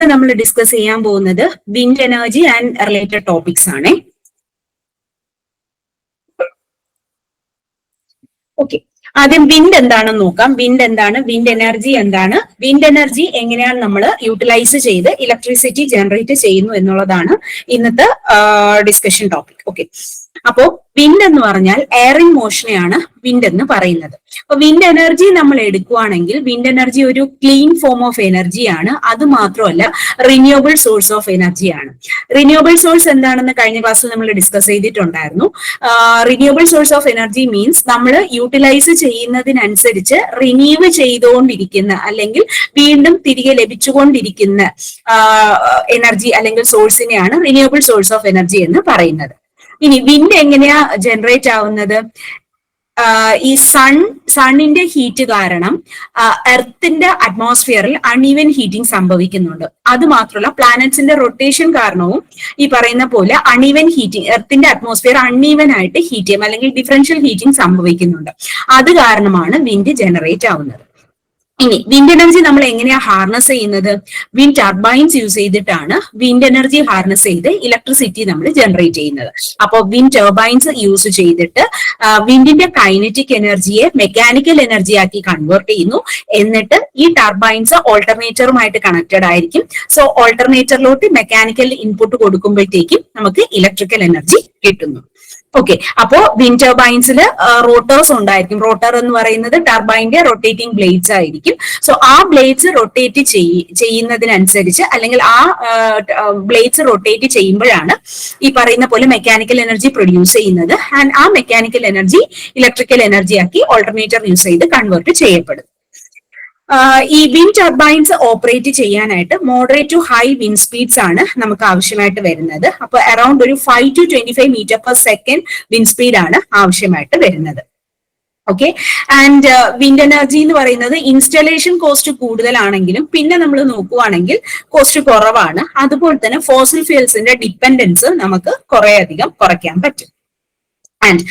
നമ്മൾ ഡിസ്കസ് ചെയ്യാൻ പോകുന്നത് wind energy and related topics ആണ്. ഓക്കെ ആദ്യം വിൻഡ് എന്താണെന്ന് നോക്കാം. വിൻഡ് എന്താണ്? വിൻഡ് എനർജി എന്താണ്? വിൻഡ് എനർജി എങ്ങനെയാണ് നമ്മൾ യൂട്ടിലൈസ് ചെയ്ത് ഇലക്ട്രിസിറ്റി ജനറേറ്റ് ചെയ്യുന്നു എന്നുള്ളതാണ് ഇന്നത്തെ ഡിസ്കഷൻ ടോപ്പിക് ഓക്കെ അപ്പോ വിൻഡ് എന്ന് പറഞ്ഞാൽ എയറിംഗ് മോഷനെയാണ് വിൻഡ് എന്ന് പറയുന്നത്. അപ്പൊ വിൻഡ് എനർജി നമ്മൾ എടുക്കുകയാണെങ്കിൽ വിൻഡ് എനർജി ഒരു ക്ലീൻ ഫോം ഓഫ് എനർജിയാണ് അത് മാത്രമല്ല റിന്യൂവബിൾ സോഴ്സ് ഓഫ് എനർജിയാണ് റിന്യൂവബിൾ സോഴ്സ് എന്താണെന്ന് കഴിഞ്ഞ ക്ലാസ്സിൽ നമ്മൾ ഡിസ്കസ് ചെയ്തിട്ടുണ്ടായിരുന്നു. Renewable source of energy means നമ്മൾ യൂട്ടിലൈസ് ചെയ്യുന്നതിനനുസരിച്ച് റിന്യൂവ് ചെയ്തുകൊണ്ടിരിക്കുന്ന അല്ലെങ്കിൽ വീണ്ടും തിരികെ ലഭിച്ചുകൊണ്ടിരിക്കുന്ന എനർജി അല്ലെങ്കിൽ സോഴ്സിനെയാണ് റിന്യൂവബിൾ സോഴ്സ് ഓഫ് എനർജി എന്ന് പറയുന്നത്. ഇനി വിൻഡ് എങ്ങനെയാ ജനറേറ്റ് ആവുന്നത്? ഈ സൺ സണ്ണിന്റെ ഹീറ്റ് കാരണം എർത്തിന്റെ അറ്റ്മോസ്ഫിയറിൽ അൺഈവൻ ഹീറ്റിംഗ് സംഭവിക്കുന്നുണ്ട്. അത് മാത്രമല്ല പ്ലാനറ്റ്സിന്റെ റൊട്ടേഷൻ കാരണവും ഈ പറയുന്ന പോലെ അൺഈവൻ ഹീറ്റിംഗ് എർത്തിന്റെ അറ്റ്മോസ്ഫിയർ അൺഈവൻ ആയിട്ട് ഹീറ്റ് ചെയ്യും അല്ലെങ്കിൽ ഡിഫറൻഷ്യൽ ഹീറ്റിംഗ് സംഭവിക്കുന്നുണ്ട്. അത് കാരണമാണ് വിൻഡ് ജനറേറ്റ് ആവുന്നത്. ഇനി വിൻഡ് എനർജി നമ്മൾ എങ്ങനെയാ ഹാർനസ് ചെയ്യുന്നത്? വിൻഡ് ടർബൈൻസ് യൂസ് ചെയ്തിട്ടാണ് വിൻഡ് എനർജി ഹാർനസ് ചെയ്ത് ഇലക്ട്രിസിറ്റി നമ്മൾ ജനറേറ്റ് ചെയ്യുന്നത്. അപ്പോൾ വിൻഡ് ടർബൈൻസ് യൂസ് ചെയ്തിട്ട് വിൻഡിന്റെ കൈനറ്റിക് എനർജിയെ മെക്കാനിക്കൽ എനർജി ആക്കി കൺവേർട്ട് ചെയ്യുന്നു. എന്നിട്ട് ഈ ടർബൈൻസ് ഓൾട്ടർനേറ്ററുമായിട്ട് കണക്റ്റഡ് ആയിരിക്കും. സോ ഓൾട്ടർനേറ്ററിലോട്ട് മെക്കാനിക്കൽ ഇൻപുട്ട് കൊടുക്കുമ്പോഴത്തേക്കും നമുക്ക് ഇലക്ട്രിക്കൽ എനർജി കിട്ടുന്നു. ഓക്കെ അപ്പോ വിൻഡ് ടർബൈൻസിൽ റോട്ടേഴ്സ് ഉണ്ടായിരിക്കും. റോട്ടർ എന്ന് പറയുന്നത് ടർബൈന്റെ റൊട്ടേറ്റിംഗ് ബ്ലേഡ്സ് ആയിരിക്കും. സോ ആ ബ്ലേഡ്സ് റൊട്ടേറ്റ് ചെയ്യുന്നതിനനുസരിച്ച് അല്ലെങ്കിൽ ആ ബ്ലേഡ്സ് റൊട്ടേറ്റ് ചെയ്യുമ്പോഴാണ് ഈ പറയുന്ന പോലെ മെക്കാനിക്കൽ എനർജി പ്രൊഡ്യൂസ് ചെയ്യുന്നത്. ആൻഡ് ആ മെക്കാനിക്കൽ എനർജി ഇലക്ട്രിക്കൽ എനർജി ആക്കി ഓൾട്ടർനേറ്റർ യൂസ് ചെയ്ത് കൺവേർട്ട് ചെയ്യപ്പെടും. ഈ വിൻഡ് ടർബൈൻസ് ഓപ്പറേറ്റ് ചെയ്യാനായിട്ട് moderate to high wind speeds ആണ് നമുക്ക് ആവശ്യമായിട്ട് വരുന്നത്. അപ്പൊ അറൌണ്ട് ഒരു five to twenty five metre per second wind speed ആണ് ആവശ്യമായിട്ട് വരുന്നത്. ഓക്കെ ആൻഡ് വിൻഡ് എനർജി എന്ന് പറയുന്നത് ഇൻസ്റ്റലേഷൻ കോസ്റ്റ് കൂടുതലാണെങ്കിലും പിന്നെ നമ്മൾ നോക്കുവാണെങ്കിൽ കോസ്റ്റ് കുറവാണ്. അതുപോലെ തന്നെ ഫോസിൽ ഫ്യൂൽസിന്റെ ഡിപ്പെൻഡൻസ് നമുക്ക് കുറേയധികം കുറയ്ക്കാൻ പറ്റും. ആൻഡ്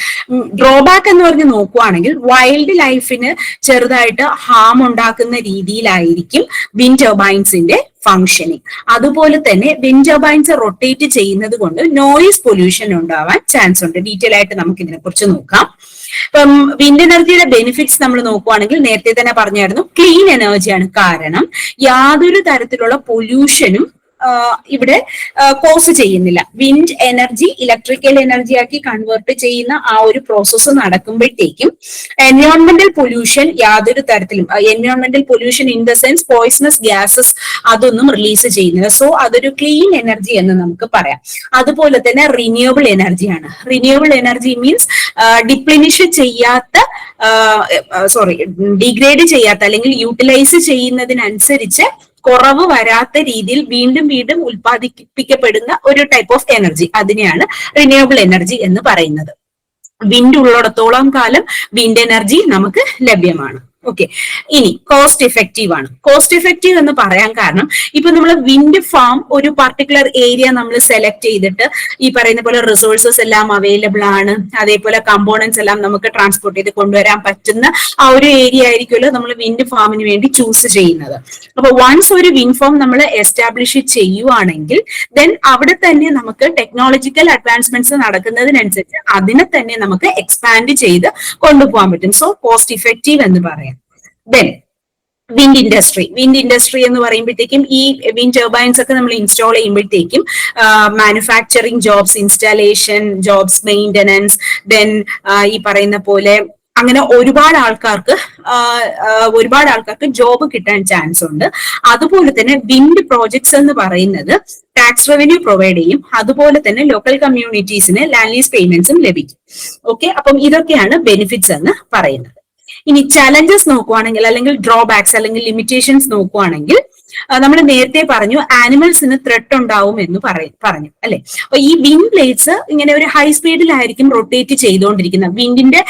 ഡ്രോബാക്ക് എന്ന് പറഞ്ഞ് നോക്കുവാണെങ്കിൽ വൈൽഡ് ലൈഫിന് ചെറുതായിട്ട് ഹാം ഉണ്ടാക്കുന്ന രീതിയിലായിരിക്കും വിൻഡ് ടർബൈൻസിന്റെ ഫങ്ഷനിങ് അതുപോലെ തന്നെ വിൻഡ് ടർബൈൻസ് റൊട്ടേറ്റ് ചെയ്യുന്നത് കൊണ്ട് നോയിസ് പൊല്യൂഷൻ ഉണ്ടാവാൻ ചാൻസ് ഉണ്ട്. ഡീറ്റെയിൽ ആയിട്ട് നമുക്ക് ഇതിനെ കുറിച്ച് നോക്കാം. ഇപ്പം വിൻഡ് എനർജിയുടെ ബെനിഫിറ്റ്സ് നമ്മൾ നോക്കുവാണെങ്കിൽ നേരത്തെ തന്നെ പറഞ്ഞായിരുന്നു ക്ലീൻ എനർജിയാണ് കാരണം യാതൊരു തരത്തിലുള്ള പൊല്യൂഷനും ഇവിടെ കോസ് ചെയ്യുന്നില്ല. വിൻഡ് എനർജി ഇലക്ട്രിക്കൽ എനർജി ആക്കി കൺവേർട്ട് ചെയ്യുന്ന ആ ഒരു പ്രോസസ്സ് നടക്കുമ്പോഴത്തേക്കും എൻവയോൺമെന്റൽ പൊല്യൂഷൻ യാതൊരു തരത്തിലും എൻവയോൺമെന്റൽ pollution in the sense poisonous gases അതൊന്നും റിലീസ് ചെയ്യുന്നില്ല. സോ അതൊരു ക്ലീൻ എനർജി എന്ന് നമുക്ക് പറയാം. അതുപോലെ തന്നെ റിന്യൂവബിൾ എനർജിയാണ് റിന്യൂവബിൾ എനർജി മീൻസ് ഡിപ്ലിനിഷ് ചെയ്യാത്ത സോറി ഡിഗ്രേഡ് ചെയ്യാത്ത അല്ലെങ്കിൽ യൂട്ടിലൈസ് ചെയ്യുന്നതിനനുസരിച്ച് കുറവ് വരാത്ത രീതിയിൽ വീണ്ടും വീണ്ടും ഉൽപ്പാദിപ്പിക്കപ്പെടുന്ന ഒരു ടൈപ്പ് ഓഫ് എനർജി അതിനെയാണ് റിന്യൂവബിൾ എനർജി എന്ന് പറയുന്നത്. വിൻഡ് ഉള്ളിടത്തോളം കാലം വിൻഡ് എനർജി നമുക്ക് ലഭ്യമാണ്. ഓക്കെ ഇനി കോസ്റ്റ് ഇഫക്റ്റീവ് ആണ്. കോസ്റ്റ് ഇഫക്റ്റീവ് എന്ന് പറയാൻ കാരണം ഇപ്പൊ നമ്മൾ വിൻഡ് ഫാം ഒരു പർട്ടിക്കുലർ ഏരിയ നമ്മൾ സെലക്ട് ചെയ്തിട്ട് ഈ പറയുന്ന പോലെ റിസോഴ്സസ് എല്ലാം അവൈലബിൾ ആണ്. അതേപോലെ കമ്പോണൻസ് എല്ലാം നമുക്ക് ട്രാൻസ്പോർട്ട് ചെയ്ത് കൊണ്ടുവരാൻ പറ്റുന്ന ആ ഒരു ഏരിയ ആയിരിക്കുമല്ലോ നമ്മൾ വിൻഡ് ഫാമിന് വേണ്ടി ചൂസ് ചെയ്യുന്നത്. അപ്പൊ വൺസ് ഒരു വിൻഡ് ഫാം നമ്മൾ എസ്റ്റാബ്ലിഷ് ചെയ്യുവാണെങ്കിൽ ദെൻ അവിടെ തന്നെ നമുക്ക് ടെക്നോളജിക്കൽ അഡ്വാൻസ്മെന്റ്സ് നടക്കുന്നതിനനുസരിച്ച് അതിനെ തന്നെ നമുക്ക് എക്സ്പാൻഡ് ചെയ്ത് കൊണ്ടുപോകാൻ പറ്റും. സോ കോസ്റ്റ് ഇഫക്റ്റീവ് എന്ന് പറയാം. Then wind industry wind industry എന്ന് പറയുമ്പോഴത്തേക്കും ഈ വിൻഡ് ടർബൈൻസ് ഒക്കെ നമ്മൾ ഇൻസ്റ്റാൾ ചെയ്യുമ്പോഴത്തേക്കും manufacturing jobs installation jobs maintenance then ഈ പറയുന്ന പോലെ അങ്ങനെ ഒരുപാട് ആൾക്കാർക്ക് ഒരുപാട് ആൾക്കാർക്ക് ജോബ് കിട്ടാൻ ചാൻസ് ഉണ്ട്. അതുപോലെ തന്നെ വിൻഡ് പ്രോജക്ട്സ് എന്ന് പറയുന്നത് ടാക്സ് റവന്യൂ പ്രൊവൈഡ് ചെയ്യും. അതുപോലെ തന്നെ ലോക്കൽ കമ്മ്യൂണിറ്റീസിന് ലാൻഡ് ലീസ് പേയ്മെന്റ്സും ലഭിക്കും. ഓക്കെ അപ്പം ഇതൊക്കെയാണ് ബെനിഫിറ്റ്സ് എന്ന് പറയുന്നത്. ഇനി ചലഞ്ചസ് നോക്കുവാണെങ്കിൽ അല്ലെങ്കിൽ ഡ്രോബാക്സ് അല്ലെങ്കിൽ ലിമിറ്റേഷൻസ് നോക്കുവാണെങ്കിൽ നമ്മൾ നേരത്തെ പറഞ്ഞു ആനിമൽസിന് ത്രെട്ട് ഉണ്ടാവും എന്ന് പറഞ്ഞു അല്ലെ? അപ്പൊ ഈ വിൻഡ് ബ്ലേഡ്സ് ഇങ്ങനെ ഒരു ഹൈ സ്പീഡിലായിരിക്കും റൊട്ടേറ്റ് ചെയ്തുകൊണ്ടിരിക്കുന്നത്. വിൻഡിന്റെ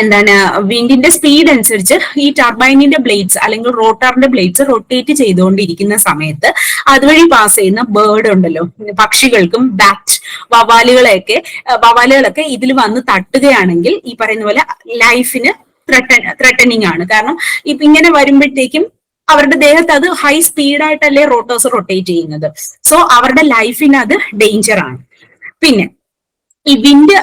എന്താണ് വിൻഡിന്റെ സ്പീഡ് അനുസരിച്ച് ഈ ടർബൈനിന്റെ ബ്ലേഡ്സ് അല്ലെങ്കിൽ റോട്ടറിന്റെ ബ്ലേഡ്സ് റൊട്ടേറ്റ് ചെയ്തുകൊണ്ടിരിക്കുന്ന സമയത്ത് അതുവഴി പാസ് ചെയ്യുന്ന ബേർഡ് ഉണ്ടല്ലോ. പക്ഷികൾക്കും ബാറ്റ് വവാലുകളെയൊക്കെ വവാലുകളൊക്കെ ഇതിൽ വന്ന് തട്ടുകയാണെങ്കിൽ ഈ പറയുന്ന പോലെ ലൈഫിന് ത്രെട്ടനിങ് ആണ്. കാരണം ഇപ്പൊ ഇങ്ങനെ വരുമ്പോഴത്തേക്കും അവരുടെ ദേഹത്ത് അത് ഹൈ സ്പീഡായിട്ടല്ലേ റോട്ടോസ് റൊട്ടേറ്റ് ചെയ്യുന്നത്. സോ അവരുടെ ലൈഫിന് അത് ഡേഞ്ചർ ആണ്. പിന്നെ ഈ വിൻഡ്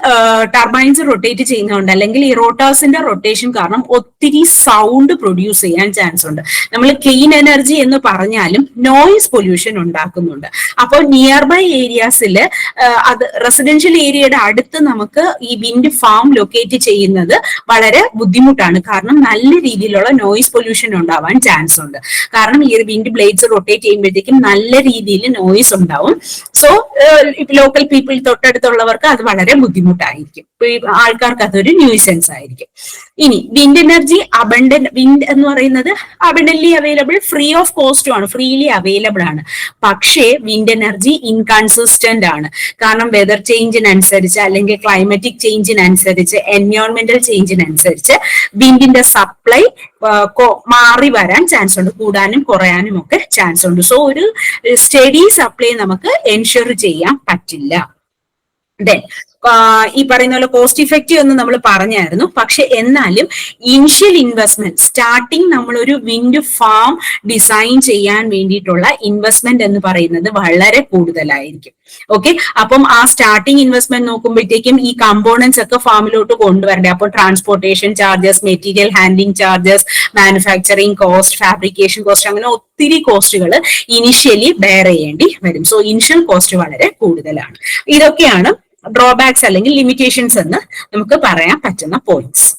ടർബൈൻസ് റൊട്ടേറ്റ് ചെയ്യുന്നതുകൊണ്ട് അല്ലെങ്കിൽ ഈ റോട്ടേഴ്സിന്റെ റൊട്ടേഷൻ കാരണം ഒത്തിരി സൗണ്ട് പ്രൊഡ്യൂസ് ചെയ്യാൻ ചാൻസ് ഉണ്ട്. നമ്മൾ ക്ലീൻ എനർജി എന്ന് പറഞ്ഞാലും നോയിസ് പൊല്യൂഷൻ ഉണ്ടാക്കുന്നുണ്ട്. അപ്പോൾ നിയർ ബൈ ഏരിയാസിൽ അത് റെസിഡൻഷ്യൽ ഏരിയയുടെ അടുത്ത് നമുക്ക് ഈ വിൻഡ് ഫാം ലൊക്കേറ്റ് ചെയ്യുന്നത് വളരെ ബുദ്ധിമുട്ടാണ്. കാരണം നല്ല രീതിയിലുള്ള നോയിസ് പൊല്യൂഷൻ ഉണ്ടാവാൻ ചാൻസ് ഉണ്ട്. കാരണം ഈ വിൻഡ് ബ്ലേഡ്സ് റൊട്ടേറ്റ് ചെയ്യുമ്പോഴത്തേക്കും നല്ല രീതിയിൽ നോയിസ് ഉണ്ടാവും. സോ ലോക്കൽ പീപ്പിൾ തൊട്ടടുത്തുള്ളവർക്ക് അത് വളരെ ബുദ്ധിമുട്ടായിരിക്കും. ആൾക്കാർക്ക് അതൊരു ന്യൂസൻസ് ആയിരിക്കും. ഇനി വിൻഡ് എനർജി അബണ്ടൻ വിൻഡ് എന്ന് പറയുന്നത് അബണ്ടൻലി അവൈലബിൾ ഫ്രീ ഓഫ് കോസ്റ്റും ആണ്. ഫ്രീലി അവൈലബിൾ ആണ്. പക്ഷേ വിൻഡ് എനർജി ഇൻകൺസിസ്റ്റന്റ് ആണ്. കാരണം വെതർ ചേഞ്ചിനനുസരിച്ച് അല്ലെങ്കിൽ ക്ലൈമറ്റിക് ചേഞ്ചിനനുസരിച്ച് എൻവയോൺമെന്റൽ ചേഞ്ചിനനുസരിച്ച് വിൻഡിന്റെ സപ്ലൈ മാറി വരാൻ ചാൻസ് ഉണ്ട്. കൂടാനും കുറയാനും ഒക്കെ ചാൻസ് ഉണ്ട്. സോ ഒരു സ്റ്റഡി സപ്ലൈ നമുക്ക് എൻഷുർ ചെയ്യാൻ പറ്റില്ല. ദെൻ ഈ പറയുന്ന പോലെ കോസ്റ്റ് ഇഫക്റ്റീവ് എന്ന് നമ്മൾ പറഞ്ഞായിരുന്നു. പക്ഷെ എന്നാലും ഇനിഷ്യൽ ഇൻവെസ്റ്റ്മെന്റ് സ്റ്റാർട്ടിങ് നമ്മൾ ഒരു വിൻഡ് ഫാം ഡിസൈൻ ചെയ്യാൻ വേണ്ടിയിട്ടുള്ള ഇൻവെസ്റ്റ്മെന്റ് എന്ന് പറയുന്നത് വളരെ കൂടുതലായിരിക്കും. ഓക്കെ അപ്പം ആ സ്റ്റാർട്ടിങ് ഇൻവെസ്റ്റ്മെന്റ് നോക്കുമ്പോഴത്തേക്കും ഈ കമ്പോണൻസ് ഒക്കെ ഫാമിലോട്ട് കൊണ്ടുവരണ്ടേ. അപ്പോൾ transportation charges material handling charges manufacturing cost fabrication cost അങ്ങനെ ഒത്തിരി കോസ്റ്റുകൾ ഇനിഷ്യലി ബെയർ ചെയ്യേണ്ടി വരും. സോ ഇനിഷ്യൽ കോസ്റ്റ് വളരെ കൂടുതലാണ്. ഇതൊക്കെയാണ് ഡ്രോബാക്സ് അല്ലെങ്കിൽ ലിമിറ്റേഷൻസ് എന്ന് നമുക്ക് പറയാൻ പറ്റുന്ന പോയിന്റ്സ്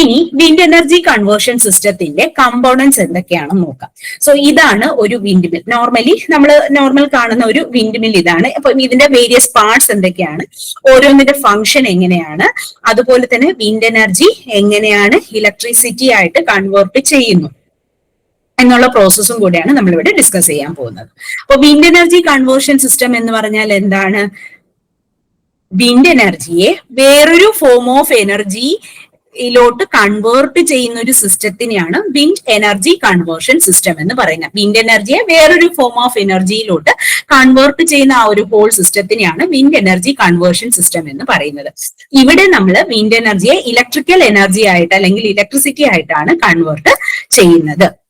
ഇനി വിൻഡ് എനർജി കൺവേർഷൻ സിസ്റ്റത്തിന്റെ കമ്പോണൻസ് എന്തൊക്കെയാണെന്ന് നോക്കാം. സോ ഇതാണ് ഒരു വിൻഡ് മിൽ നോർമലി നമ്മൾ നോർമൽ കാണുന്ന ഒരു വിൻഡ് മിൽ ഇതാണ്. അപ്പൊ ഇതിന്റെ വേരിയസ് പാർട്സ് എന്തൊക്കെയാണ്? ഓരോന്നിന്റെ ഫംഗ്ഷൻ എങ്ങനെയാണ്? അതുപോലെ തന്നെ വിൻഡ് എനർജി എങ്ങനെയാണ് ഇലക്ട്രിസിറ്റി ആയിട്ട് കൺവേർട്ട് ചെയ്യുന്നു? എന്നുള്ള പ്രോസസ്സും കൂടിയാണ് നമ്മളിവിടെ ഡിസ്കസ് ചെയ്യാൻ പോകുന്നത്. അപ്പൊ വിൻഡ് എനർജി കൺവേർഷൻ സിസ്റ്റം എന്ന് പറഞ്ഞാൽ എന്താണ്? വിൻഡ് എനർജിയെ വേറൊരു ഫോം ഓഫ് എനർജി ിലോട്ട് കൺവേർട്ട് ചെയ്യുന്ന ഒരു സിസ്റ്റത്തിനെയാണ് വിൻഡ് എനർജി കൺവേർഷൻ സിസ്റ്റം എന്ന് പറയുന്നത്. വിൻഡ് എനർജിയെ വേറൊരു ഫോം ഓഫ് എനർജിയിലോട്ട് കൺവേർട്ട് ചെയ്യുന്ന ആ ഒരു ഹോൾ സിസ്റ്റത്തിനെയാണ് വിൻഡ് എനർജി കൺവേർഷൻ സിസ്റ്റം എന്ന് പറയുന്നത്. ഇവിടെ നമ്മൾ വിൻഡ് എനർജിയെ ഇലക്ട്രിക്കൽ എനർജി ആയിട്ട് അല്ലെങ്കിൽ ഇലക്ട്രിസിറ്റി ആയിട്ടാണ് കൺവേർട്ട് ചെയ്യുന്നത്.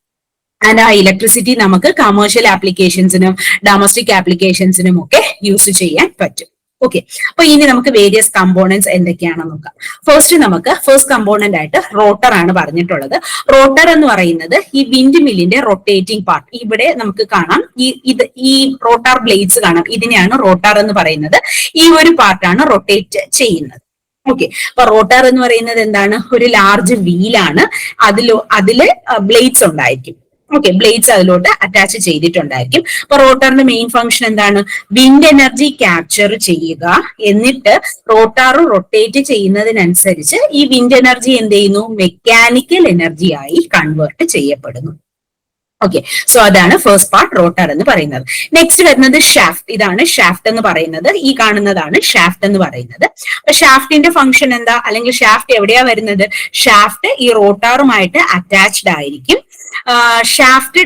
ആൻഡ് ആ ഇലക്ട്രിസിറ്റി നമുക്ക് കമേഴ്ഷ്യൽ ആപ്ലിക്കേഷൻസിനും ഡൊമസ്റ്റിക് ആപ്ലിക്കേഷൻസിനും ഒക്കെ യൂസ് ചെയ്യാൻ പറ്റും. ഓക്കെ അപ്പൊ ഇനി നമുക്ക് വേരിയസ് കമ്പോണൻസ് എന്തൊക്കെയാണെന്ന് നോക്കാം. ഫസ്റ്റ് നമുക്ക് ഫസ്റ്റ് കമ്പോണന്റ് ആയിട്ട് റോട്ടർ ആണ് പറഞ്ഞിട്ടുള്ളത്. റോട്ടർ എന്ന് പറയുന്നത് ഈ വിൻഡ് മില്ലിന്റെ റൊട്ടേറ്റിംഗ് പാർട്ട് ഇവിടെ നമുക്ക് കാണാം. ഈ ഇത് ഈ റോട്ടർ ബ്ലേഡ്സ് കാണാം. ഇതിനെയാണ് റോട്ടർ എന്ന് പറയുന്നത്. ഈ ഒരു പാർട്ടാണ് റൊട്ടേറ്റ് ചെയ്യുന്നത്. ഓക്കെ അപ്പൊ റോട്ടർ എന്ന് പറയുന്നത് എന്താണ്? ഒരു ലാർജ് വീലാണ് അതിലോ അതിൽ ബ്ലേഡ്സ് ഉണ്ടായിരിക്കും. ഓക്കെ ബ്ലേഡ്സ് അതിലോട്ട് അറ്റാച്ച് ചെയ്തിട്ടുണ്ടായിരിക്കും. അപ്പൊ റോട്ടറിന്റെ മെയിൻ ഫംഗ്ഷൻ എന്താണ്? വിൻഡ് എനർജി ക്യാപ്ചർ ചെയ്യുക. എന്നിട്ട് റോട്ടാർ റൊട്ടേറ്റ് ചെയ്യുന്നതിനനുസരിച്ച് ഈ വിൻഡ് എനർജി എന്ത് ചെയ്യുന്നു? മെക്കാനിക്കൽ എനർജി ആയി കൺവേർട്ട് ചെയ്യപ്പെടുന്നു. ഓക്കെ സോ അതാണ് ഫസ്റ്റ് പാർട്ട് റോട്ടർ എന്ന് പറയുന്നത്. നെക്സ്റ്റ് വരുന്നത് ഷാഫ്റ്റ് ഇതാണ് ഷാഫ്റ്റ് എന്ന് പറയുന്നത്. ഈ കാണുന്നതാണ് ഷാഫ്റ്റ് എന്ന് പറയുന്നത്. അപ്പൊ ഷാഫ്റ്റിന്റെ ഫംഗ്ഷൻ എന്താ? അല്ലെങ്കിൽ ഷാഫ്റ്റ് എവിടെയാ വരുന്നത്? ഷാഫ്റ്റ് ഈ റോട്ടാറുമായിട്ട് അറ്റാച്ച്ഡ് ആയിരിക്കും. ഷാഫ്റ്റ്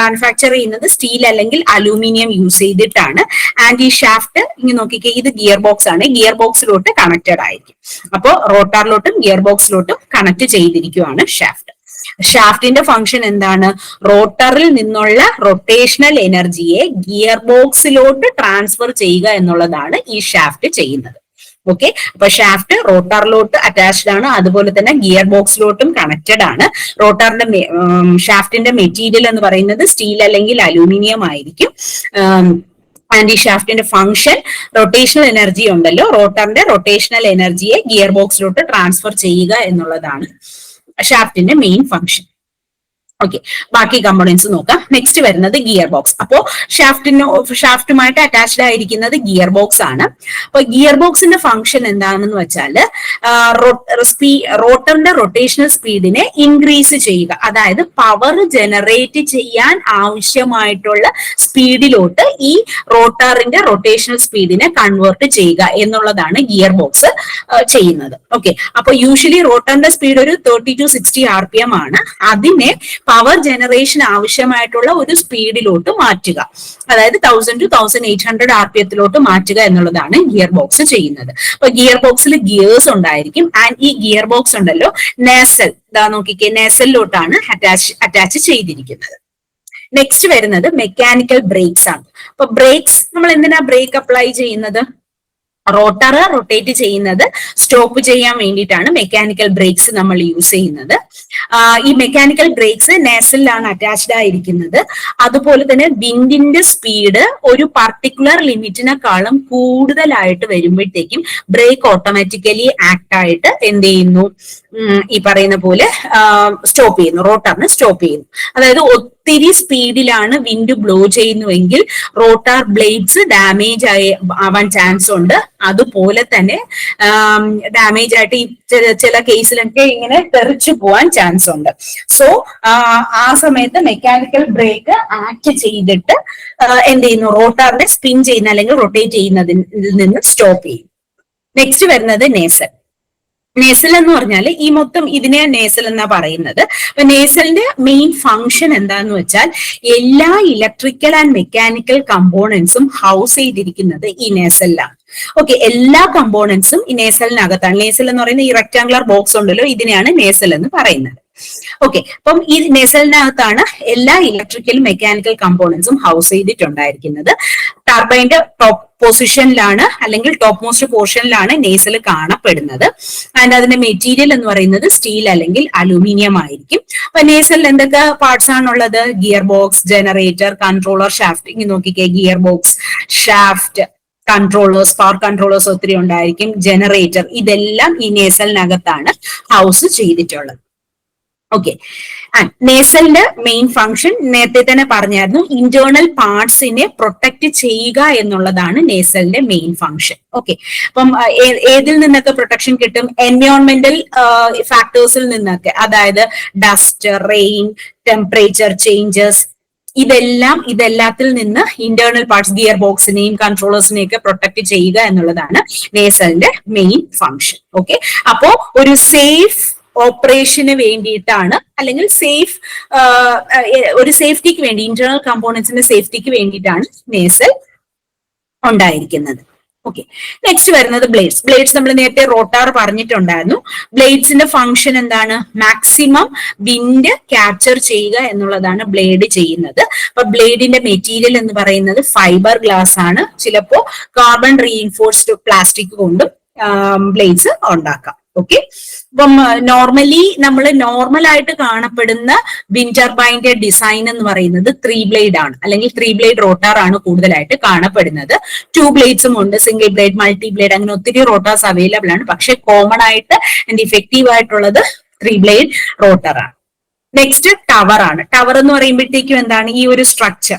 മാനുഫാക്ചർ ചെയ്യുന്നത് സ്റ്റീൽ അല്ലെങ്കിൽ അലൂമിനിയം യൂസ് ചെയ്തിട്ടാണ്. ആൻഡ് ഈ ഷാഫ്റ്റ് ഇങ്ങനെ നോക്കിക്കേ ഇത് ഗിയർ ബോക്സ് ആണ്. ഗിയർ ബോക്സിലോട്ട് കണക്റ്റഡ് ആയിരിക്കും. അപ്പോൾ റോട്ടാറിലോട്ടും ഗിയർ ബോക്സിലോട്ടും കണക്ട് ചെയ്തിരിക്കുവാണ് ഷാഫ്റ്റ് ഷാഫ്റ്റിന്റെ ഫംഗ്ഷൻ എന്താണ്? റോട്ടറിൽ നിന്നുള്ള റൊട്ടേഷണൽ എനർജിയെ ഗിയർ ബോക്സിലോട്ട് ട്രാൻസ്ഫർ ചെയ്യുക എന്നുള്ളതാണ് ഈ ഷാഫ്റ്റ് ചെയ്യുന്നത്. ഓക്കെ അപ്പൊ ഷാഫ്റ്റ് റോട്ടാറിലോട്ട് അറ്റാച്ച്ഡ് ആണ്. അതുപോലെ തന്നെ ഗിയർ ബോക്സിലോട്ടും കണക്റ്റഡ് ആണ് റോട്ടാറിന്റെ ഷാഫ്റ്റിന്റെ മെറ്റീരിയൽ എന്ന് പറയുന്നത് സ്റ്റീൽ അല്ലെങ്കിൽ അലൂമിനിയം ആയിരിക്കും. ഈ ഷാഫ്റ്റിന്റെ ഫംഗ്ഷൻ റൊട്ടേഷണൽ എനർജി ഉണ്ടല്ലോ. റോട്ടറിന്റെ റൊട്ടേഷണൽ എനർജിയെ ഗിയർ ബോക്സിലോട്ട് ട്രാൻസ്ഫർ ചെയ്യുക എന്നുള്ളതാണ്. ഷാഫ്റ്റിന്റെ മെയിൻ ഫംഗ്ഷൻ ഓക്കെ ബാക്കി കമ്പോണൻസ് നോക്കാം. നെക്സ്റ്റ് വരുന്നത് ഗിയർ ബോക്സ് അപ്പോ ഷാഫ്റ്റിനോ ഷാഫ്റ്റുമായിട്ട് അറ്റാച്ച്ഡ് ആയിരിക്കുന്നത് ഗിയർ ബോക്സ് ആണ്. അപ്പൊ ഗിയർ ബോക്സിന്റെ ഫംഗ്ഷൻ എന്താണെന്ന് വെച്ചാൽ റോട്ടറിന്റെ റൊട്ടേഷണൽ സ്പീഡിനെ ഇൻക്രീസ് ചെയ്യുക. അതായത് പവർ ജനറേറ്റ് ചെയ്യാൻ ആവശ്യമായിട്ടുള്ള സ്പീഡിലോട്ട് ഈ റോട്ടറിന്റെ റൊട്ടേഷണൽ സ്പീഡിനെ കൺവേർട്ട് ചെയ്യുക എന്നുള്ളതാണ് ഗിയർ ബോക്സ് ചെയ്യുന്നത്. ഓക്കെ അപ്പൊ യൂഷ്വലി റോട്ടറിന്റെ സ്പീഡ് ഒരു thirty to sixty R P M ആണ്. അതിനെ പവർ ജനറേഷൻ ആവശ്യമായിട്ടുള്ള ഒരു സ്പീഡിലോട്ട് മാറ്റുക. അതായത് thousand to thousand eight hundred R P എത്തിലോട്ട് മാറ്റുക എന്നുള്ളതാണ് ഗിയർ ബോക്സ് ചെയ്യുന്നത്. അപ്പൊ ഗിയർ ബോക്സിൽ ഗിയേഴ്സ് ഉണ്ടായിരിക്കും. ആൻഡ് ഈ ഗിയർ ബോക്സ് ഉണ്ടല്ലോ നേസൽ ഇതാ നോക്കിക്കേ നേസലിലോട്ടാണ് അറ്റാച്ച് അറ്റാച്ച് ചെയ്തിരിക്കുന്നത്. നെക്സ്റ്റ് വരുന്നത് മെക്കാനിക്കൽ ബ്രേക്സ് ആണ്. അപ്പൊ ബ്രേക്സ് നമ്മൾ എന്തിനാ ബ്രേക്ക് അപ്ലൈ ചെയ്യുന്നത്? റോട്ടർ റൊട്ടേറ്റ് ചെയ്യുന്നത് സ്റ്റോപ്പ് ചെയ്യാൻ വേണ്ടിയിട്ടാണ് മെക്കാനിക്കൽ ബ്രേക്സ് നമ്മൾ യൂസ് ചെയ്യുന്നത്. ഈ മെക്കാനിക്കൽ ബ്രേക്സ് നേസലിലാണ് അറ്റാച്ച്ഡ് ആയിരിക്കുന്നത്. അതുപോലെ തന്നെ വിൻഡിന്റെ സ്പീഡ് ഒരു പർട്ടിക്കുലർ ലിമിറ്റിനെക്കാളും കൂടുതലായിട്ട് വരുമ്പോഴത്തേക്കും ബ്രേക്ക് ഓട്ടോമാറ്റിക്കലി ആക്ട് ആയിട്ട് എന്ത് ചെയ്യുന്നു? ഈ പറയുന്ന പോലെ സ്റ്റോപ്പ് ചെയ്യുന്നു. റോട്ടറിന് സ്റ്റോപ്പ് ചെയ്യുന്നു. അതായത് ഒത്തിരി സ്പീഡിലാണ് വിൻഡ് ബ്ലോ ചെയ്യുന്നുവെങ്കിൽ റോട്ടാർ ബ്ലേഡ്സ് ഡാമേജ് ആയി ആവാൻ ചാൻസ് ഉണ്ട്. അതുപോലെ തന്നെ ഡാമേജ് ആയിട്ട് ചില കേസിലൊക്കെ ഇങ്ങനെ തെറിച്ചു പോവാൻ ചാൻസ് ഉണ്ട്. സോ ആ സമയത്ത് മെക്കാനിക്കൽ ബ്രേക്ക് ആക്ട് ചെയ്തിട്ട് എന്ത് ചെയ്യുന്നു? റോട്ടാറിനെ സ്പിൻ ചെയ്യുന്ന അല്ലെങ്കിൽ റൊട്ടേറ്റ് ചെയ്യുന്നതിൽ നിന്ന് സ്റ്റോപ്പ് ചെയ്യും. നെക്സ്റ്റ് വരുന്നത് നേസൽ നേസൽ എന്ന് പറഞ്ഞാൽ ഈ മൊത്തം ഇതിനെ നേസൽ എന്നാ പറയുന്നത്. അപ്പൊ നേസലിന്റെ മെയിൻ ഫംഗ്ഷൻ എന്താന്ന് വെച്ചാൽ എല്ലാ ഇലക്ട്രിക്കൽ ആൻഡ് മെക്കാനിക്കൽ കമ്പോണൻസും ഹൗസ് ചെയ്തിരിക്കുന്നത് ഈ നേസലിലാണ് ഓക്കെ എല്ലാ കമ്പോണൻസും ഈ നേസലിനകത്താണ് നേസൽ എന്ന് പറയുന്ന ഈ റെക്ടാംഗുലർ ബോക്സ് ഉണ്ടല്ലോ ഇതിനെയാണ് നേസൽ എന്ന് പറയുന്നത്. ഓക്കെ അപ്പം ഈ നെസലിനകത്താണ് എല്ലാ ഇലക്ട്രിക്കൽ മെക്കാനിക്കൽ കമ്പോണൻസും ഹൗസ് ചെയ്തിട്ടുണ്ടായിരിക്കുന്നത്. ടർബൈന്റെ ടോപ്പ് പൊസിഷനിലാണ് അല്ലെങ്കിൽ ടോപ്പ് മോസ്റ്റ് പോർഷനിലാണ് നേസൽ കാണപ്പെടുന്നത്. ആൻഡ് അതിന്റെ മെറ്റീരിയൽ എന്ന് പറയുന്നത് സ്റ്റീൽ അല്ലെങ്കിൽ അലൂമിനിയം ആയിരിക്കും. അപ്പൊ നേസലിൽ എന്തൊക്കെ പാർട്സ് ആണുള്ളത്? Gear box generator controller shaft ഇങ്ങനെ നോക്കിക്കേ gear box shaft controllers power controllers ഒത്തിരി ഉണ്ടായിരിക്കും. ജനറേറ്റർ ഇതെല്ലാം ഈ നേസലിനകത്താണ് ഹൗസ് ചെയ്തിട്ടുള്ളത്. ഓക്കെ നേസലിന്റെ മെയിൻ ഫംഗ്ഷൻ നേരത്തെ തന്നെ പറഞ്ഞായിരുന്നു ഇന്റേണൽ പാർട്സിനെ പ്രൊട്ടക്ട് ചെയ്യുക എന്നുള്ളതാണ് നേസലിന്റെ മെയിൻ ഫംഗ്ഷൻ ഓക്കെ അപ്പം ഏതിൽ നിന്നൊക്കെ പ്രൊട്ടക്ഷൻ കിട്ടും? എൻവയോൺമെന്റൽ ഫാക്ടേഴ്സിൽ നിന്നൊക്കെ. അതായത് ഡസ്റ്റ് റെയിൻ ടെമ്പറേച്ചർ ചേഞ്ചസ് ഇതെല്ലാം ഇതെല്ലാത്തിൽ നിന്ന് ഇന്റേണൽ പാർട്സ് ഗിയർ ബോക്സിനെയും കൺട്രോളേഴ്സിനെയും ഒക്കെ പ്രൊട്ടക്ട് ചെയ്യുക എന്നുള്ളതാണ് നേസലിന്റെ മെയിൻ ഫംഗ്ഷൻ ഓക്കെ അപ്പോ ഒരു സേഫ് ഓപ്പറേഷന് വേണ്ടിയിട്ടാണ് അല്ലെങ്കിൽ സേഫ് ഒരു സേഫ്റ്റിക്ക് വേണ്ടി ഇന്റേണൽ കമ്പോണൻസിന്റെ സേഫ്റ്റിക്ക് വേണ്ടിയിട്ടാണ് നേസൽ ഉണ്ടായിരിക്കുന്നത്. ഓക്കെ നെക്സ്റ്റ് വരുന്നത് ബ്ലേഡ്സ് ബ്ലേഡ്സ് നമ്മൾ നേരത്തെ റോട്ടാർ പറഞ്ഞിട്ടുണ്ടായിരുന്നു. ബ്ലേഡ്സിന്റെ ഫംഗ്ഷൻ എന്താണ്? മാക്സിമം വിൻഡ് ക്യാപ്ചർ ചെയ്യുക എന്നുള്ളതാണ് ബ്ലേഡ് ചെയ്യുന്നത്. അപ്പൊ ബ്ലേഡിന്റെ മെറ്റീരിയൽ എന്ന് പറയുന്നത് ഫൈബർ ഗ്ലാസ് ആണ്. ചിലപ്പോ കാർബൺ റീഇൻഫോഴ്സ്ഡ് പ്ലാസ്റ്റിക് കൊണ്ടും ബ്ലേഡ്സ് ഉണ്ടാക്കാം. ഓക്കെ അപ്പം നോർമലി നമ്മൾ നോർമൽ ആയിട്ട് കാണപ്പെടുന്ന വിൻഡ് ടർബൈന്റെ ഡിസൈൻ എന്ന് പറയുന്നത് ത്രീ ബ്ലേഡ് ആണ്. അല്ലെങ്കിൽ ത്രീ ബ്ലേഡ് റോട്ടാർ ആണ് കൂടുതലായിട്ട് കാണപ്പെടുന്നത്. ടു ബ്ലേഡ്സും ഉണ്ട് സിംഗിൾ ബ്ലേഡ് മൾട്ടി ബ്ലേഡ് അങ്ങനെ ഒത്തിരി റോട്ടാർസ് അവൈലബിൾ ആണ്. പക്ഷെ കോമൺ ആയിട്ട് ആൻഡ് ഇഫക്റ്റീവ് ആയിട്ടുള്ളത് ത്രീ ബ്ലേഡ് റോട്ടർ ആണ്. നെക്സ്റ്റ് ടവർ ആണ്. ടവർ എന്ന് പറയുമ്പോഴത്തേക്കും എന്താണ്? ഈ ഒരു സ്ട്രക്ചർ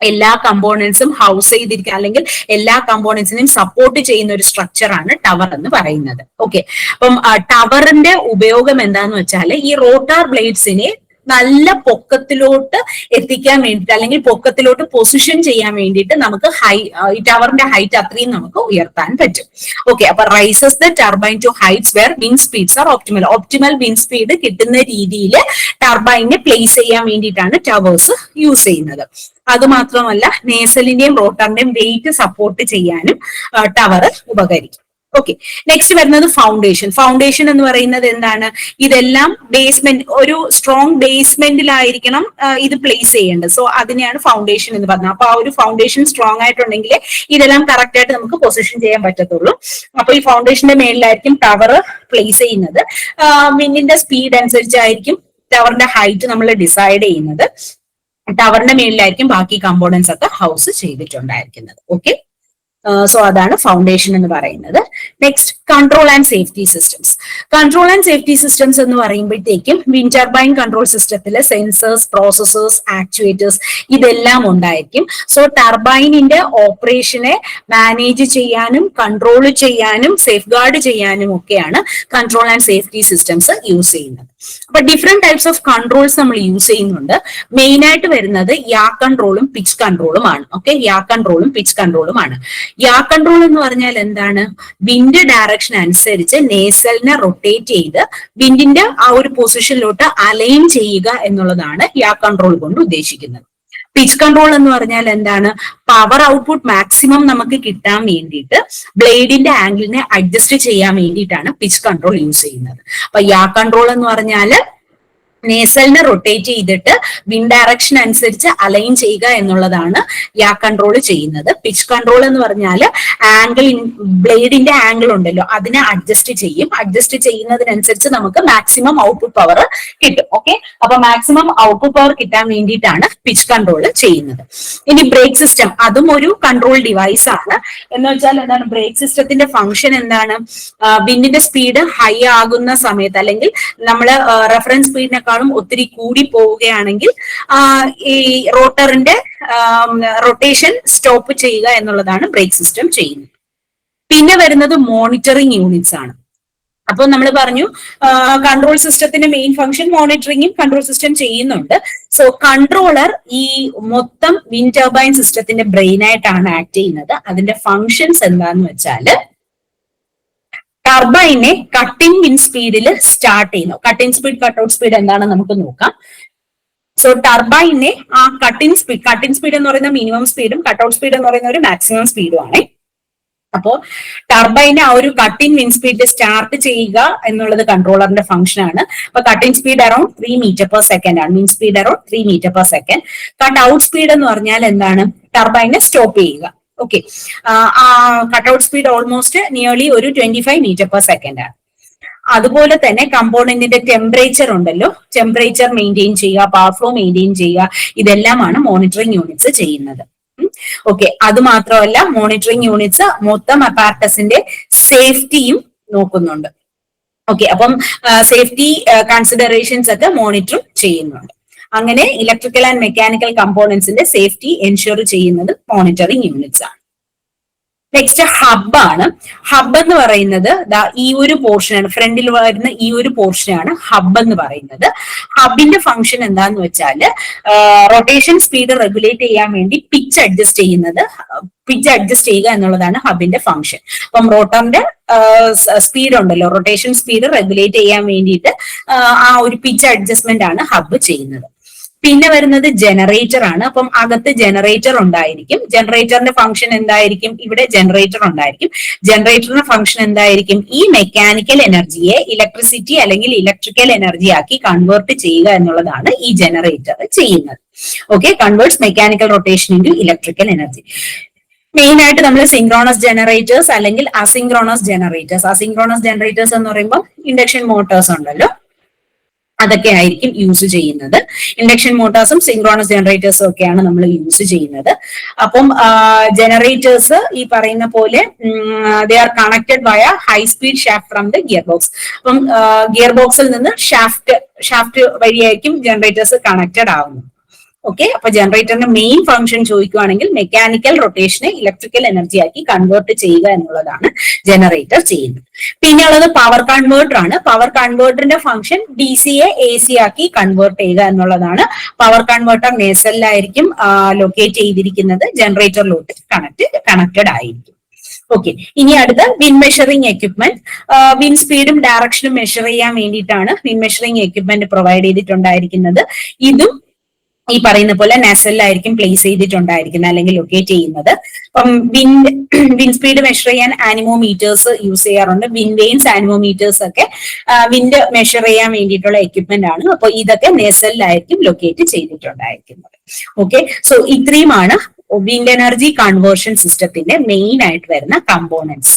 എല്ലാ കമ്പോണൻസും ഹൗസ് ചെയ്തിരിക്കുക അല്ലെങ്കിൽ എല്ലാ കമ്പോണൻസിനെയും സപ്പോർട്ട് ചെയ്യുന്ന ഒരു സ്ട്രക്ചർ ആണ് ടവർ എന്ന് പറയുന്നത്. ഓക്കെ അപ്പം ടവറിന്റെ ഉപയോഗം എന്താന്ന് വെച്ചാൽ ഈ റോട്ടാർ ബ്ലേഡ്സിനെ നല്ല പൊക്കത്തിലോട്ട് എത്തിക്കാൻ വേണ്ടിയിട്ട് അല്ലെങ്കിൽ പൊക്കത്തിലോട്ട് പൊസിഷൻ ചെയ്യാൻ വേണ്ടിയിട്ട് നമുക്ക് ഹൈ ടവറിന്റെ ഹൈറ്റ് അത്രയും നമുക്ക് ഉയർത്താൻ പറ്റും. ഓക്കെ അപ്പൊ rises the turbine to heights where wind speeds are optimal optimal wind speed കിട്ടുന്ന രീതിയിൽ ടർബൈനെ പ്ലേസ് ചെയ്യാൻ വേണ്ടിയിട്ടാണ് ടവേഴ്സ് യൂസ് ചെയ്യുന്നത്. അത് മാത്രമല്ല നേസലിന്റെയും റോട്ടറിന്റെയും വെയിറ്റ് സപ്പോർട്ട് ചെയ്യാനും ടവർ ഉപകരിക്കും. ഓക്കെ നെക്സ്റ്റ് വരുന്നത് ഫൗണ്ടേഷൻ ഫൗണ്ടേഷൻ എന്ന് പറയുന്നത് എന്താണ്? ഇതെല്ലാം ബേസ്മെന്റ് ഒരു സ്ട്രോങ് ബേസ്മെന്റിലായിരിക്കണം ഇത് പ്ലേസ് ചെയ്യേണ്ടത്. സോ അതിനെയാണ് ഫൗണ്ടേഷൻ എന്ന് പറഞ്ഞത്. അപ്പൊ ആ ഒരു ഫൗണ്ടേഷൻ സ്ട്രോങ് ആയിട്ടുണ്ടെങ്കിൽ ഇതെല്ലാം കറക്റ്റ് ആയിട്ട് നമുക്ക് പൊസിഷൻ ചെയ്യാൻ പറ്റത്തുള്ളൂ. അപ്പൊ ഈ ഫൗണ്ടേഷന്റെ മേളിലായിരിക്കും ടവർ പ്ലേസ് ചെയ്യുന്നത്. മിന്നിന്റെ സ്പീഡ് അനുസരിച്ചായിരിക്കും ടവറിന്റെ ഹൈറ്റ് നമ്മൾ ഡിസൈഡ് ചെയ്യുന്നത്. ടവറിന്റെ മേളിലായിരിക്കും ബാക്കി കമ്പോണൻസ് ഒക്കെ ഹൗസ് ചെയ്തിട്ടുണ്ടായിരിക്കുന്നത്. ഓക്കെ സോ അതാണ് ഫൗണ്ടേഷൻ എന്ന് പറയുന്നത്. Next control and safety systems control and safety systems എന്ന് പറയുമ്പോഴത്തേക്കും വിൻ ടർബൈൻ കൺട്രോൾ സിസ്റ്റത്തിലെ സെൻസേഴ്സ് പ്രോസസ്സേഴ്സ് ആക്ച്വേറ്റേഴ്സ് ഇതെല്ലാം ഉണ്ടായിരിക്കും. സോ ടർബൈനിന്റെ ഓപ്പറേഷനെ മാനേജ് ചെയ്യാനും കൺട്രോൾ ചെയ്യാനും സേഫ് ഗാർഡ് ചെയ്യാനും ഒക്കെയാണ് control and safety systems use ചെയ്യുന്നത്. അപ്പൊ ഡിഫറെന്റ് ടൈപ്സ് ഓഫ് കൺട്രോൾസ് നമ്മൾ യൂസ് ചെയ്യുന്നുണ്ട്. മെയിൻ ആയിട്ട് വരുന്നത് യാ കൺട്രോളും പിച്ച് കൺട്രോളും ആണ്. ഓക്കെ യാ കൺട്രോളും പിച്ച് കൺട്രോളും ആണ്. യാ കൺട്രോൾ എന്ന് പറഞ്ഞാൽ എന്താണ്? വിൻഡ് ഡയറക്ഷൻ അനുസരിച്ച് നേസലിനെ റൊട്ടേറ്റ് ചെയ്ത് വിൻഡിന്റെ ആ ഒരു പൊസിഷനിലോട്ട് അലൈൻ ചെയ്യുക എന്നുള്ളതാണ് യാ കൺട്രോൾ കൊണ്ട് ഉദ്ദേശിക്കുന്നത്. പിച്ച് കൺട്രോൾ എന്ന് പറഞ്ഞാൽ എന്താണ്? പവർ ഔട്ട്പുട്ട് മാക്സിമം നമുക്ക് കിട്ടാൻ വേണ്ടിയിട്ട് ബ്ലേഡിന്റെ ആംഗിളിനെ അഡ്ജസ്റ്റ് ചെയ്യാൻ വേണ്ടിയിട്ടാണ് പിച്ച് കൺട്രോൾ യൂസ് ചെയ്യുന്നത്. അപ്പൊ യാ കൺട്രോൾ എന്ന് പറഞ്ഞാൽ നേസലിനെ റൊട്ടേറ്റ് ചെയ്തിട്ട് വിൻഡ് ഡയറക്ഷൻ അനുസരിച്ച് അലൈൻ ചെയ്യുക എന്നുള്ളതാണ് യാ കൺട്രോൾ ചെയ്യുന്നത്. പിച്ച് കൺട്രോൾ എന്ന് പറഞ്ഞാൽ ആംഗിൾ ബ്ലേഡിന്റെ ആംഗിൾ ഉണ്ടല്ലോ അതിനെ അഡ്ജസ്റ്റ് ചെയ്യും. അഡ്ജസ്റ്റ് ചെയ്യുന്നതിനനുസരിച്ച് നമുക്ക് മാക്സിമം ഔട്ട്പുട്ട് പവർ കിട്ടും. ഓക്കെ അപ്പൊ മാക്സിമം ഔട്ട്പുട്ട് പവർ കിട്ടാൻ വേണ്ടിയിട്ടാണ് പിച്ച് കൺട്രോൾ ചെയ്യുന്നത്. ഇനി ബ്രേക്ക് സിസ്റ്റം അതും ഒരു കൺട്രോൾ ഡിവൈസ് ആണ്. എന്ന് വെച്ചാൽ എന്താണ്? ബ്രേക്ക് സിസ്റ്റത്തിന്റെ ഫംഗ്ഷൻ എന്താണ്? വിന്നിന്റെ സ്പീഡ് ഹൈ ആകുന്ന സമയത്ത് അല്ലെങ്കിൽ നമ്മൾ റെഫറൻസ് സ്പീഡിനെ അതിനേക്കാളും ഒത്തിരി കൂടി പോവുകയാണെങ്കിൽ ഈ റോട്ടറിന്റെ റൊട്ടേഷൻ സ്റ്റോപ്പ് ചെയ്യുക എന്നുള്ളതാണ് ബ്രേക്ക് സിസ്റ്റം ചെയ്യുന്നത്. പിന്നെ വരുന്നത് മോണിറ്ററിംഗ് യൂണിറ്റ്സ് ആണ്. അപ്പോൾ നമ്മൾ പറഞ്ഞു കൺട്രോൾ സിസ്റ്റത്തിന്റെ മെയിൻ ഫംഗ്ഷൻ മോണിറ്ററിംഗും കൺട്രോൾ സിസ്റ്റം ചെയ്യുന്നുണ്ട്. സോ കൺട്രോളർ ഈ മൊത്തം വിൻഡ് ടർബൈൻ സിസ്റ്റത്തിന്റെ ബ്രെയിൻ ആയിട്ടാണ് ആക്ട് ചെയ്യുന്നത്. അതിന്റെ ഫങ്ഷൻസ് എന്താന്ന് വെച്ചാൽ ടർബൈനെ കട്ടിംഗ് ഇൻ സ്പീഡിൽ സ്റ്റാർട്ട് ചെയ്യുന്നു. കട്ടിംഗ് സ്പീഡ് കട്ടൗട്ട് സ്പീഡ് എന്താണെന്ന് നമുക്ക് നോക്കാം. സോ ടർബൈനെ ആ കട്ടിംഗ് സ്പീഡ് കട്ടിംഗ് സ്പീഡ് എന്ന് പറയുന്ന മിനിമം സ്പീഡും കട്ടൗട്ട് സ്പീഡ് എന്ന് പറയുന്ന ഒരു മാക്സിമം സ്പീഡും ആണ്. അപ്പോ ടർബൈനെ ആ ഒരു കട്ടിംഗ് മിൻ സ്പീഡിൽ സ്റ്റാർട്ട് ചെയ്യുക എന്നുള്ളത് കൺട്രോളറിന്റെ ഫംഗ്ഷൻ ആണ്. അപ്പൊ cutting speed around three metre per second ആണ്. Min speed around three metre per second cut out speed എന്ന് പറഞ്ഞാൽ എന്താണ്? ടർബൈനെ സ്റ്റോപ്പ് ചെയ്യുക. Okay cutout speed almost nearly ഒരു twenty five metre per second ആണ് അതുപോലെ തന്നെ കമ്പോണന്റിന്റെ ടെമ്പറേച്ചർ ഉണ്ടല്ലോ. ടെമ്പറേച്ചർ മെയിന്റെയിൻ ചെയ്യുക പവർ ഫ്ലോ മെയിന്റെയിൻ ചെയ്യുക ഇതെല്ലാമാണ് മോണിറ്ററിംഗ് യൂണിറ്റ്സ് ചെയ്യുന്നത്. ഓക്കെ അത് മാത്രമല്ല മോണിറ്ററിംഗ് യൂണിറ്റ്സ് മൊത്തം അപ്പാർട്ടസിന്റെ സേഫ്റ്റിയും നോക്കുന്നുണ്ട്. ഓക്കെ അപ്പം സേഫ്റ്റി കൺസിഡറേഷൻസ് ഒക്കെ മോണിറ്ററും ചെയ്യുന്നുണ്ട്. അങ്ങനെ ഇലക്ട്രിക്കൽ ആൻഡ് മെക്കാനിക്കൽ കമ്പോണൻസിന്റെ സേഫ്റ്റി എൻഷുർ ചെയ്യുന്നത് മോണിറ്ററിംഗ് യൂണിറ്റ്സ് ആണ്. നെക്സ്റ്റ് ഹബ് ആണ്. ഹബ് എന്ന് പറയുന്നത് ഈ ഒരു പോർഷനാണ് ഫ്രണ്ടിൽ വരുന്ന ഈ ഒരു പോർഷനാണ് ഹബ് എന്ന് പറയുന്നത്. ഹബിന്റെ ഫംഗ്ഷൻ എന്താന്ന് വെച്ചാൽ റൊട്ടേഷൻ സ്പീഡ് റെഗുലേറ്റ് ചെയ്യാൻ വേണ്ടി പിച്ച് അഡ്ജസ്റ്റ് ചെയ്യുന്നത് പിച്ച് അഡ്ജസ്റ്റ് ചെയ്യുക എന്നുള്ളതാണ് ഹബിന്റെ ഫംഗ്ഷൻ അപ്പം റോട്ടറിന്റെ സ്പീഡ് ഉണ്ടല്ലോ. റൊട്ടേഷൻ സ്പീഡ് റെഗുലേറ്റ് ചെയ്യാൻ വേണ്ടിയിട്ട് ആ ഒരു പിച്ച് അഡ്ജസ്റ്റ്മെന്റ് ആണ് ഹബ് ചെയ്യുന്നത്. പിന്നെ വരുന്നത് ജനറേറ്റർ ആണ്. അപ്പം അകത്ത് ജനറേറ്റർ ഉണ്ടായിരിക്കും. ജനറേറ്ററിന്റെ ഫംഗ്ഷൻ എന്തായിരിക്കും? ഇവിടെ ജനറേറ്റർ ഉണ്ടായിരിക്കും. ജനറേറ്ററിന്റെ ഫംഗ്ഷൻ എന്തായിരിക്കും? ഈ മെക്കാനിക്കൽ എനർജിയെ ഇലക്ട്രിസിറ്റി അല്ലെങ്കിൽ ഇലക്ട്രിക്കൽ എനർജി ആക്കി കൺവേർട്ട് ചെയ്യുക എന്നുള്ളതാണ് ഈ ജനറേറ്റർ ചെയ്യുന്നത്. Okay converts mechanical rotation into electrical energy main ആയിട്ട് നമ്മൾ സിങ്ക്രോണസ് ജനറേറ്റേഴ്സ് അല്ലെങ്കിൽ അസിങ്ക്രോണസ് ജനറേറ്റേഴ്സ് അസിങ്ക്രോണസ് ജനറേറ്റേഴ്സ് എന്ന് പറയുമ്പോൾ ഇൻഡക്ഷൻ മോട്ടോഴ്സ് ഉണ്ടല്ലോ. അതൊക്കെ ആയിരിക്കും യൂസ് ചെയ്യുന്നത്. ഇൻഡക്ഷൻ മോട്ടോഴ്സും സിങ്ക്രോണസ് ജനറേറ്റേഴ്സും ഒക്കെയാണ് നമ്മൾ യൂസ് ചെയ്യുന്നത്. അപ്പം ജനറേറ്റേഴ്സ് ഈ പറയുന്ന പോലെ they are connected by a high speed shaft from the gear box അപ്പം ഗിയർ ബോക്സിൽ നിന്ന് ഷാഫ്റ്റ് ഷാഫ്റ്റ് വഴിയായിരിക്കും ജനറേറ്റേഴ്സ് കണക്റ്റഡ് ആവുന്നത്. ഓക്കെ അപ്പൊ ജനറേറ്ററിന്റെ മെയിൻ ഫംഗ്ഷൻ ചോദിക്കുകയാണെങ്കിൽ മെക്കാനിക്കൽ റൊട്ടേഷനെ ഇലക്ട്രിക്കൽ എനർജി ആക്കി കൺവേർട്ട് ചെയ്യുക എന്നുള്ളതാണ് ജനറേറ്റർ ചെയ്യുന്നത്. പിന്നെ ഉള്ളത് പവർ കൺവേർട്ടർ ആണ് പവർ കൺവേർട്ടറിന്റെ ഫംഗ്ഷൻ ഡി സിയെ എ സി ആക്കി കൺവേർട്ട് ചെയ്യുക എന്നുള്ളതാണ്. പവർ കൺവേർട്ടർ നേസലിലായിരിക്കും ലൊക്കേറ്റ് ചെയ്തിരിക്കുന്നത്. ജനറേറ്ററിലോട്ട് കണക്ട് കണക്റ്റഡ് ആയിരിക്കും. ഓക്കെ ഇനി അടുത്ത വിൻ മെഷറിംഗ് എക്യുപ്മെന്റ് വിൻ സ്പീഡും ഡയറക്ഷനും മെഷർ ചെയ്യാൻ വേണ്ടിയിട്ടാണ് വിൻ മെഷറിംഗ് എക്യുപ്മെന്റ് പ്രൊവൈഡ് ചെയ്തിട്ടുണ്ടായിരിക്കുന്നത്. ഇതും ഈ പറയുന്ന പോലെ നെസലിലായിരിക്കും പ്ലേസ് ചെയ്തിട്ടുണ്ടായിരിക്കുന്നത് അല്ലെങ്കിൽ ലൊക്കേറ്റ് ചെയ്യുന്നത്. അപ്പം വിൻഡ് വിൻ സ്പീഡ് മെഷർ ചെയ്യാൻ ആനിമോമീറ്റേഴ്സ് യൂസ് ചെയ്യാറുണ്ട്. വിൻ വെയിൻസ് ആനിമോമീറ്റേഴ്സ് ഒക്കെ വിൻഡ് മെഷർ ചെയ്യാൻ വേണ്ടിയിട്ടുള്ള എക്യുപ്മെന്റ് ആണ്. അപ്പോൾ ഇതൊക്കെ നെസലിലായിരിക്കും ലൊക്കേറ്റ് ചെയ്തിട്ടുണ്ടായിരിക്കുന്നത്. ഓക്കെ സോ ഇത്രയുമാണ് വിൻഡ് എനർജി കൺവേർഷൻ സിസ്റ്റത്തിന്റെ മെയിൻ ആയിട്ട് വരുന്ന കമ്പോണൻസ്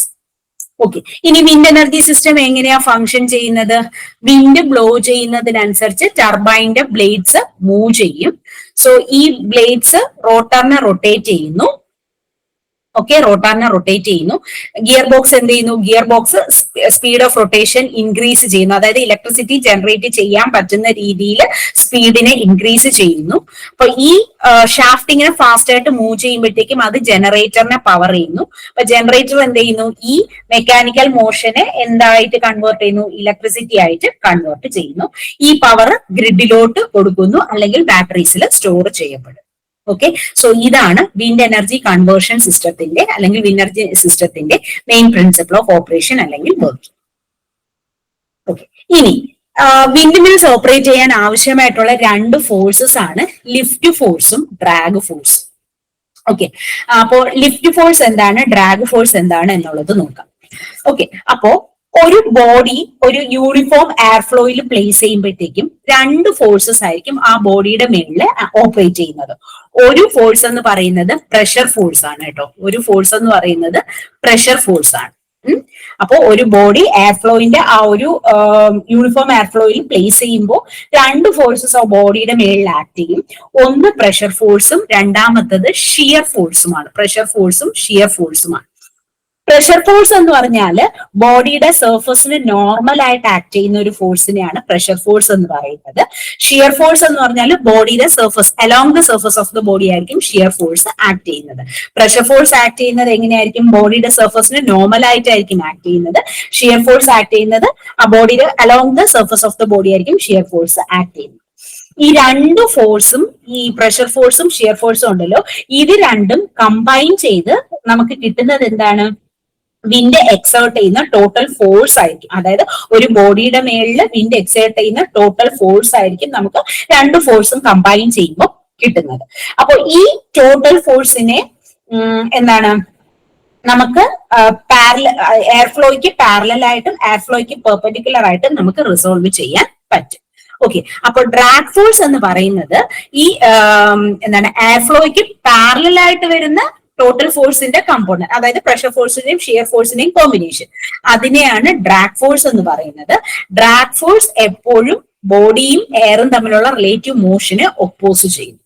ഓക്കെ ഇനി വിൻഡ് എനർജി സിസ്റ്റം എങ്ങനെയാ ഫങ്ഷൻ ചെയ്യുന്നത്? വിൻഡ് ബ്ലോ ചെയ്യുന്നതിനനുസരിച്ച് ടർബൈന്റെ ബ്ലേഡ്സ് മൂവ് ചെയ്യും. സോ ഈ ബ്ലേഡ്സ് റോട്ടറിനെ റൊട്ടേറ്റ് ചെയ്യുന്നു. ഓക്കെ റോട്ടാറിനെ റൊട്ടേറ്റ് ചെയ്യുന്നു. ഗിയർ ബോക്സ് എന്ത് ചെയ്യുന്നു? Gearbox speed of rotation increase ചെയ്യുന്നു. അതായത് ഇലക്ട്രിസിറ്റി ജനറേറ്റ് ചെയ്യാൻ പറ്റുന്ന രീതിയിൽ സ്പീഡിനെ ഇൻക്രീസ് ചെയ്യുന്നു. അപ്പൊ ഈ ഷാഫ്റ്റ് ഇങ്ങനെ ഫാസ്റ്റ് ആയിട്ട് മൂവ് ചെയ്യുമ്പോഴത്തേക്കും അത് ജനറേറ്ററിനെ പവർ ചെയ്യുന്നു. അപ്പൊ ജനറേറ്റർ എന്ത് ചെയ്യുന്നു? ഈ മെക്കാനിക്കൽ മോഷനെ എന്തായിട്ട് കൺവേർട്ട് ചെയ്യുന്നു? ഇലക്ട്രിസിറ്റി ആയിട്ട് കൺവേർട്ട് ചെയ്യുന്നു. ഈ പവർ ഗ്രിഡിലോട്ട് കൊടുക്കുന്നു. അല്ലെങ്കിൽ ബാറ്ററീസിൽ സ്റ്റോർ ചെയ്യപ്പെടും ഓക്കെ സോ ഇതാണ് വിൻഡ് എനർജി കൺവേർഷൻ സിസ്റ്റത്തിന്റെ അല്ലെങ്കിൽ വിൻഡ് എനർജി സിസ്റ്റത്തിന്റെ മെയിൻ പ്രിൻസിപ്പിൾ ഓഫ് ഓപ്പറേഷൻ അല്ലെങ്കിൽ വർക്കിംഗ് ഓക്കെ ഇനി വിൻഡ് മിൽസ് ഓപ്പറേറ്റ് ചെയ്യാൻ ആവശ്യമായിട്ടുള്ള രണ്ട് ഫോഴ്സസ് ആണ് ലിഫ്റ്റ് ഫോഴ്സും ഡ്രാഗ് ഫോഴ്സും ഓക്കെ അപ്പോ ലിഫ്റ്റ് ഫോഴ്സ് എന്താണ്? ഡ്രാഗ് ഫോഴ്സ് എന്താണ് എന്നുള്ളത് നോക്കാം. ഓക്കെ അപ്പോ ഒരു ബോഡി ഒരു യൂണിഫോം എയർ ഫ്ലോയിൽ പ്ലേസ് ചെയ്യുമ്പോഴത്തേക്കും രണ്ട് ഫോഴ്സസ് ആയിരിക്കും ആ ബോഡിയുടെ മേളിൽ ഓപ്പറേറ്റ് ചെയ്യുന്നത്. ഒരു ഫോഴ്സ് എന്ന് പറയുന്നത് പ്രഷർ ഫോഴ്സ് ആണ് കേട്ടോ. ഒരു ഫോഴ്സ് എന്ന് പറയുന്നത് പ്രഷർ ഫോഴ്സ് ആണ്. അപ്പോ ഒരു ബോഡി എയർ ഫ്ലോയിന്റെ ആ ഒരു യൂണിഫോം എയർ ഫ്ലോയിൽ പ്ലേസ് ചെയ്യുമ്പോൾ രണ്ട് ഫോഴ്സസ് ആ ബോഡിയുടെ മേളിൽ ആക്ട് ചെയ്യും. ഒന്ന് പ്രഷർ ഫോഴ്സും രണ്ടാമത്തത് ഷിയർ ഫോഴ്സുമാണ് പ്രഷർ ഫോഴ്സും ഷിയർ ഫോഴ്സുമാണ് പ്രഷർ ഫോഴ്സ് എന്ന് പറഞ്ഞാൽ ബോഡിയുടെ സർഫസിന് നോർമൽ ആയിട്ട് ആക്ട് ചെയ്യുന്ന ഒരു ഫോഴ്സിനെയാണ് പ്രഷർ ഫോഴ്സ് എന്ന് പറയുന്നത്. ഷിയർ ഫോഴ്സ് എന്ന് പറഞ്ഞാൽ ബോഡിയുടെ surface along the surface of the body ആയിരിക്കും ഷിയർ ഫോഴ്സ് ആക്ട് ചെയ്യുന്നത്. പ്രഷർ ഫോഴ്സ് ആക്ട് ചെയ്യുന്നത് എങ്ങനെയായിരിക്കും? ബോഡിയുടെ സർഫസിന് നോർമൽ ആയിട്ടായിരിക്കും ആക്ട് ചെയ്യുന്നത്. ഷിയർ ഫോഴ്സ് ആക്ട് ചെയ്യുന്നത് ആ ബോഡിയുടെ along the surface of the body ആയിരിക്കും ഷിയർ ഫോഴ്സ് ആക്ട് ചെയ്യുന്നത്. ഈ രണ്ട് ഫോഴ്സും ഈ പ്രഷർ ഫോഴ്സും ഷിയർ ഫോഴ്സും ഉണ്ടല്ലോ. ഇത് രണ്ടും കമ്പൈൻ ചെയ്ത് നമുക്ക് കിട്ടുന്നത് എന്താണ്? വിൻഡ് എക്സേർട്ട് ചെയ്യുന്ന ടോട്ടൽ ഫോഴ്സ് ആയിരിക്കും. അതായത് ഒരു ബോഡിയുടെ മേളിൽ വിൻഡ് എക്സേർട്ട് ചെയ്യുന്ന ടോട്ടൽ ഫോഴ്സ് ആയിരിക്കും നമുക്ക് രണ്ട് ഫോഴ്സും കമ്പൈൻ ചെയ്യുമ്പോൾ കിട്ടുന്നത്. അപ്പോൾ ഈ ടോട്ടൽ ഫോഴ്സിനെ എന്താണ്? നമുക്ക് പാരല എയർ ഫ്ലോയ്ക്ക് പാരലൽ ആയിട്ടും എയർ ഫ്ലോയ്ക്ക് പെർപെൻഡിക്കുലർ ആയിട്ടും നമുക്ക് റിസോൾവ് ചെയ്യാൻ പറ്റും. ഓക്കെ അപ്പോൾ ഡ്രാഗ് ഫോഴ്സ് എന്ന് പറയുന്നത് ഈ എന്താണ്? എയർ ഫ്ലോയ്ക്ക് പാരലൽ ആയിട്ട് വരുന്ന ടോട്ടൽ ഫോഴ്സിന്റെ കമ്പോണന്റ് അതായത് പ്രഷർ ഫോഴ്സിന്റെയും ഷിയർ ഫോഴ്സിന്റെയും കോമ്പിനേഷൻ അതിനെയാണ് ഡ്രാഗ് ഫോഴ്സ് എന്ന് പറയുന്നത്. ഡ്രാഗ് ഫോഴ്സ് എപ്പോഴും ബോഡിയും എയറും തമ്മിലുള്ള റിലേറ്റീവ് മോഷന് ഒപ്പോസ് ചെയ്യും.